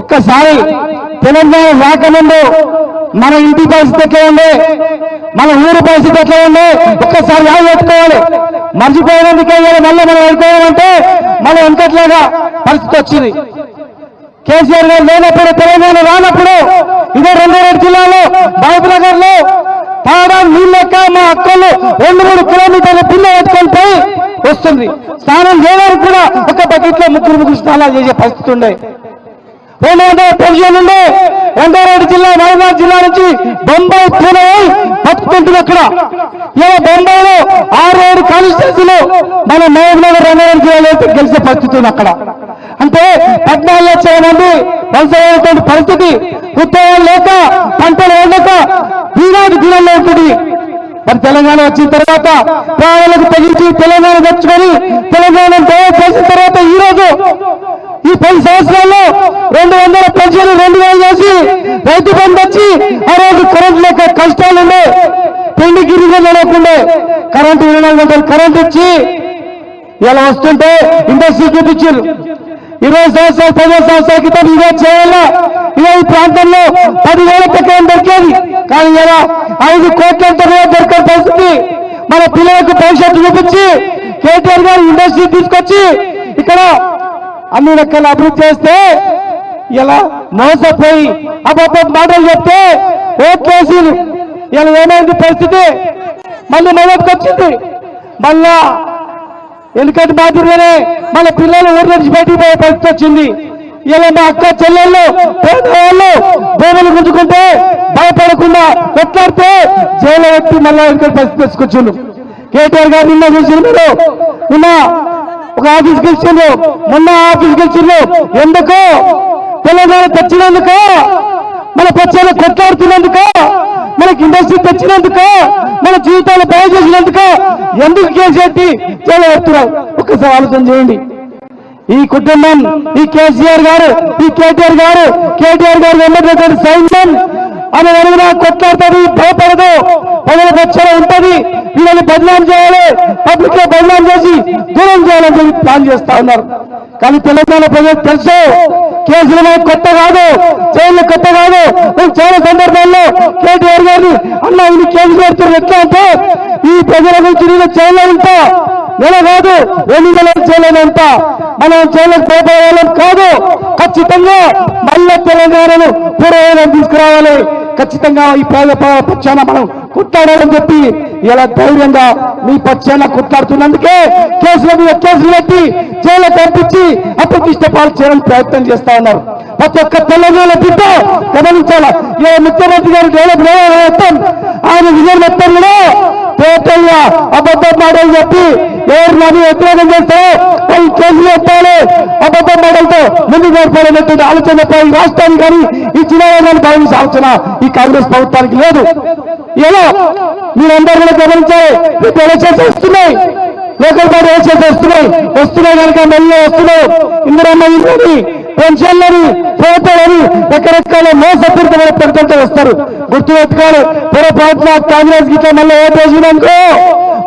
ఒక్కసారి తెలంగాణ రాకముందు మన ఇంటి పరిస్థితి ఎట్లా ఉండే మన ఊరు పరిస్థితి ఎట్లా ఉండే ఒక్కసారి యాద పెట్టుకోవాలి మర్చిపోయినందుకే మళ్ళీ మనం అనుకోవాలంటే మనం ఎంతట్లాగా పరిస్థితి వచ్చింది. కేసీఆర్ గారు లేనప్పుడు తెలంగాణ రానప్పుడు ఇదే రంగారెడ్డి జిల్లాలో మహబూబ్నగర్లో తాడా నీళ్ళు మా అక్కలు రెండు మూడు కిలోమీటర్ల పిల్ల పెట్టుకొని పోయి వస్తుంది. స్నానం చేయడానికి కూడా ఒక బకెట్లో ముగ్గురు ముగ్గురు స్నానాలు చేసే పరిస్థితి ఉండే. రెండు వందల పెన్షన్ ఉండే రంగారెడ్డి జిల్లా మహబూబాద్ జిల్లా నుంచి బొంబాయి పూణే అయి బతుకుంటుంది అక్కడ. ఇలా బొంబాయిలో ఆరు ఏడు కాన్స్టిట్యూన్సీలు మన మహబూబ్ నగర్ రంగారెడ్డి జిల్లాలో గెలిచే పరిస్థితి ఉంది అక్కడ. అంటే పద్నాలుగు లక్షల మంది వలసటువంటి పరిస్థితి ఉద్యోగాలు లేక పంటలు ఉండక ఈనాటి దినంలో ఉంటుంది. మరి తెలంగాణ వచ్చిన తర్వాత ప్రాణాలకు తగ్గించి తెలంగాణ తెచ్చుకొని తెలంగాణ తయారు చేసిన తర్వాత ఈ రోజు ఈ పది సంవత్సరాల్లో రెండు వందల పెన్షన్ రెండు వేలు చేసి రైతు బంధు వచ్చి ఆ రోజు కరెంట్ లేక కష్టాలుండే పెళ్ళి గిరిగా లేకుండే కరెంటు ఇరవై గంటలు కరెంట్ ఇచ్చి ఇలా వస్తుంటే ఇండస్ట్రీ చూపించారు. ఇరవై సంవత్సరాలు పదిహేను సంవత్సరాల క్రితం ఇదే చేయాలా? ఇదే ఈ ప్రాంతంలో పదివేల ప్రకారం దొరికేది. కానీ ఇలా ఐదు కోట్లంత దొరికే పరిస్థితి మన పిల్లలకు భవిష్యత్తు చూపించి కేటీఆర్ గారు ఇండస్ట్రీ తీసుకొచ్చి ఇక్కడ అన్ని రకాల అభివృద్ధి చేస్తే ఇలా మోసపోయి అబద్ధం మాటలు చెప్తే ఓట్లేసి ఇలా ఏమైంది పరిస్థితి? మళ్ళీ మొదటికి వచ్చింది. మళ్ళా ఎందుకంటే మాదిరిగానే మన పిల్లలు ఊరి నుంచి బయటికి పోయే పరిస్థితి వచ్చింది. ఇలా మా అక్క చెల్లెళ్ళు పేదవాళ్ళు భూములు గుంజుకుంటే భయపడకుండా కొట్లాడితే జైలు పెట్టి మళ్ళా ఎందుకంటే పరిస్థితి తీసుకొచ్చిండు కేటీఆర్ గారు నిన్న చూసిన మీరు? నిన్న ఒక ఆఫీస్కి గెలిచిండ్రు. మొన్న ఆఫీస్కి గెలిచిండ్రు. ఎందుకు? తెలంగాణ తెచ్చినందుకు? మన పచ్చాలు కొట్లాడుతున్నందుకు? మనకి ఇండస్ట్రీ తెచ్చినందుకు? మన జీవితాలు బాగు చేసినందుకు? ఎందుకు కేసీఆర్టీ చాలా ఎత్తున్నారు ఒక్కసారి ఆలోచన చేయండి. ఈ కుటుంబం ఈ కేసీఆర్ గారు ఈ కేటీఆర్ గారు కేటీఆర్ గారు వెంబడినటువంటి సైన్యం ఆమె వెనుక కొట్లాడుతుంది భయపడదు. ప్రజల పక్షాన ఉంటది. వీళ్ళని బదనాం చేయాలి. పబ్లిక్లో బదనాం చేసి దూరం చేయాలని చెప్పి ప్లాన్ చేస్తా ఉన్నారు. కానీ తెలంగాణ ప్రజలకు తెలుసు కేసులు కొత్త కాదు జైలు కొత్త కాదు. నేను చాలా సందర్భాల్లో కేటీఆర్ గారిని అన్న ఇన్ని కేసు పెడుతున్నారు ఎట్లా అంటే ఈ ప్రజల గురించి నేను జైల్లో ఉంటా. నెల కాదు రెండు నెలలు చేయలేనంత మనం చేయలేక పోయేవాళ్ళం కాదు. ఖచ్చితంగా మళ్ళీ తెలంగాణను పూర్వైన తీసుకురావాలి. ఖచ్చితంగా ఈ పేద ప- పక్షాన మనం కొట్లాడాలని చెప్పి ఇలా ధైర్యంగా మీ పక్షాన కొట్లాడుతున్నందుకే కేసుల మీద కేసులు పెట్టి జైలు పంపించి అప్రతిష్ట పాలు చేయడానికి ప్రయత్నం చేస్తా ఉన్నారు. ప్రతి ఒక్క తెలంగాణ బిడ్డ గమనించాల? ఏ ముఖ్యమంత్రి గారు డెవలప్ మొత్తం ఆయన విజయం మొత్తం కూడా టోటల్గా అబద్ధం మాడని చెప్పి ఎవరు నన్ను వ్యతిరేకం చేస్తారో వాళ్ళు కేసులు ఎత్తాలి. అబద్ధం మాటలతో ముందుకు ఏర్పడినటువంటి ఆలోచన తప్ప రాష్ట్రానికి కానీ ఈ జిల్లా భావించే ఆలోచన ఈ కాంగ్రెస్ ప్రభుత్వానికి లేదు. ఎలా? మీరందరూ కూడా గమనించాలి. మీకు ఎలక్షన్స్ వస్తున్నాయి. లోకల్ బాడీ ఎలక్షన్స్ వస్తున్నాయి. వస్తున్నాయి కనుక మళ్ళీ వస్తున్నాయి. ఇందిరమ్మ ఇల్లుని పెన్షన్లని ఫోటోలని రకరకాల మోసపూరితమైన ప్రకటనలు వస్తారు. గుర్తు పెట్టుకోవాలి పొరపాటున కాంగ్రెస్ గిట్ల మళ్ళీ ఓటేసినాకో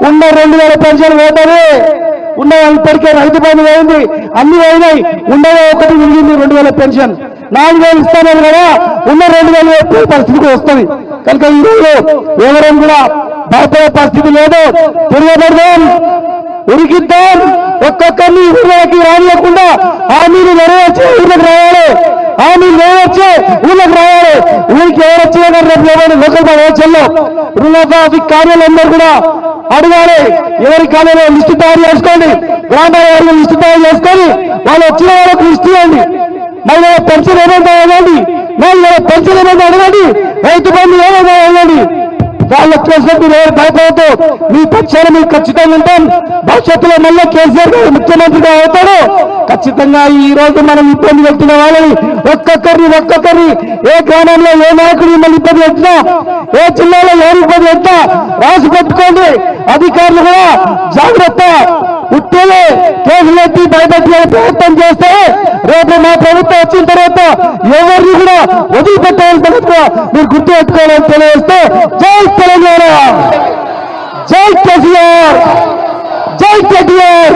ఉన్న రెండు వేల పెన్షన్ ఓటది ఉన్న ఇప్పటికే రైతు బంధు పోయింది. అన్ని పోయినాయి. ఉండగా ఒకటి మిగిలింది రెండు వేల పెన్షన్. నాలుగు వేలు ఇస్తాను కదా. ఉన్న రెండు వేలు పోయే పరిస్థితికి వస్తుంది? కనుక ఈ రోజు ఎవరం కూడా భయపడే పరిస్థితి లేదు. తిరగబడదాం. ఉరికిద్దాం. ఒక్కొక్కరిని ఊళ్ళకి రానియకుండా హామీలు నెరవేర్చి ఊళ్ళకి రావాలి. హామీలు నెరవేర్చి ఊళ్ళకి రావాలి. ఊరికి ఎవరు వచ్చినా కానీ రేపు ఎవరు లోకల్ వచ్చల్లో రుణమాఫీ కార్యాలయందరూ కూడా అడగాలి. ఎవరి కార్యాలయం లిస్టు తయారు చేసుకోండి. గ్రామాల వారికి లిస్టు తయారు చేసుకొని వాళ్ళు వచ్చిన వాళ్ళకు లిస్టు ఇవ్వండి. మళ్ళీ పెన్షన్ ఏమైందో అడగండి. మళ్ళీ పెన్షన్ ఏమైందో అడగండి. రైతు బంధు ఏమైందో అడగండి. వాళ్ళ కేసులకు మీరు ఎవరు భయపడదు మీ పక్షాన మీకు ఖచ్చితంగా ఉంటాం. భవిష్యత్తులో మళ్ళీ కేసీఆర్ గారు ముఖ్యమంత్రిగా అవుతాడు ఖచ్చితంగా ఈ రోజు మనం ఇబ్బంది పెట్టిన వాళ్ళని ఒక్కొక్కరిని ఒక్కొక్కరిని ఏ గ్రామంలో ఏ నాయకుడు మిమ్మల్ని ఇబ్బంది పెట్టినా ఏ జిల్లాలో ఎవరు ఇబ్బంది పెట్టినా రాసి పెట్టుకోండి. అధికారులు కూడా జాగ్రత్త. ఉట్టేలే కేసులు ఎత్తి భయపెట్టే ప్రయత్నం చేస్తే రేపు మా ప్రభుత్వం వచ్చిన తర్వాత ఎవరిని కూడా వదిలిపెట్టాలని తర్వాత మీరు గుర్తు పెట్టుకోవాలని తెలియజేస్తే జై తెలంగాణ జై కేసీఆర్ జై కేటీఆర్.